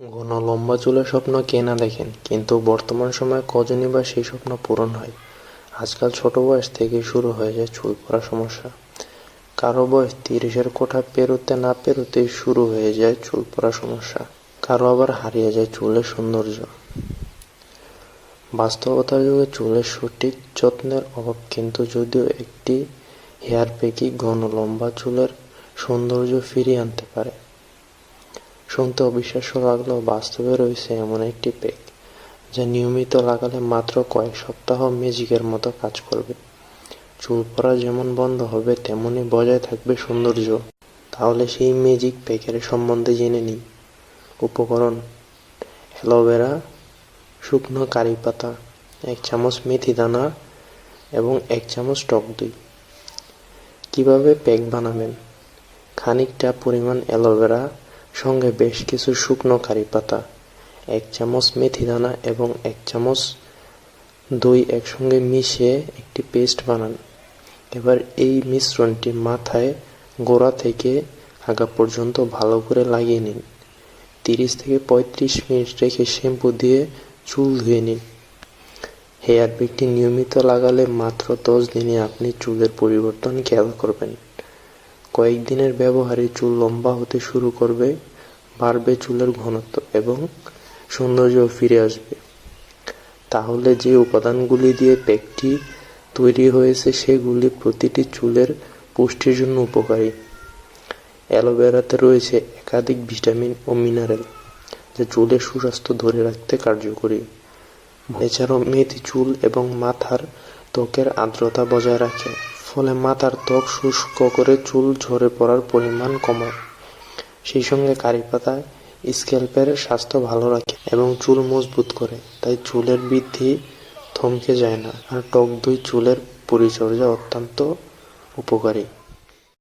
ঘন লম্বা চুলের স্বপ্ন কে না দেখেন, কিন্তু বর্তমান সময়ে কজনই বা সেই স্বপ্ন পূরণ হয়। আজকাল ছোট বয়স থেকেই শুরু হয়ে যায় চুল পড়া সমস্যা। কারও বয়স তিরিশের কোঠা পেরোতে না পেরোতেই শুরু হয়ে যায় চুল পড়া সমস্যা। কারও আবার হারিয়ে যায় চুলের সৌন্দর্য। বাস্তবতার যুগে চুলের সঠিক যত্নের অভাব কিন্তু যদিও একটি হেয়ার প্যাকই ঘন লম্বা চুলের সৌন্দর্য ফিরিয়ে আনতে পারে। শুনতে অবিশ্বাস্য লাগলেও বাস্তবে রয়েছে এমন একটি পেক, যা নিয়মিত লাগালে মাত্র কয়েক সপ্তাহ ম্যাজিকের মতো কাজ করবে। চুল পড়া যেমন বন্ধ হবে তেমনই বজায় থাকবে সৌন্দর্য। তাহলে সেই ম্যাজিক প্যাকের সম্বন্ধে জেনে নিই। উপকরণ, অ্যালোভেরা, শুকনো কারি পাতা, এক চামচ মেথি দানা এবং এক চামচ টক দই। কীভাবে প্যাক বানাবেন? খানিকটা পরিমাণ অ্যালোভেরা সঙ্গে বেশ কিছু শুকনো কারি পাতা, এক চামচ মেথি দানা এবং এক চামচ দই একসঙ্গে মিশিয়ে একটি পেস্ট বানান। এবার এই মিশ্রণটি মাথায় গোড়া থেকে আগা পর্যন্ত ভালো করে লাগিয়ে নিন। তিরিশ থেকে পঁয়ত্রিশ মিনিট রেখে শ্যাম্পু দিয়ে চুল ধুয়ে নিন। হেয়ার প্যাকটি নিয়মিত লাগালে মাত্র দশ দিনে আপনি চুলের পরিবর্তন খেয়াল করবেন। কয়েকদিনের ব্যবহারে চুল লম্বা হতে শুরু করবে, বাড়বে চুলের ঘনত্ব এবং সৌন্দর্য ফিরে আসবে। তাহলে যে উপাদানগুলি দিয়ে প্যাকটি তৈরি হয়েছে, সেগুলি প্রতিটি চুলের পুষ্টির জন্য উপকারী। অ্যালোভেরাতে রয়েছে একাধিক ভিটামিন ও মিনারেল, যা চুলের সুস্বাস্থ্য ধরে রাখতে কার্যকরী। এছাড়াও মেথি চুল এবং মাথার ত্বকের আর্দ্রতা বজায় রাখে। ফলে মাথার ত্বক শুষ্ক করে চুল ঝরে পড়ার পরিমাণ কমায়। সেই সঙ্গে কারি পাতা স্ক্যাল্পের স্বাস্থ্য ভালো রাখে এবং চুল মজবুত করে, তাই চুলের বৃদ্ধি থমকে যায় না। আর টক দুই চুলের পরিচর্যা অত্যন্ত উপকারী।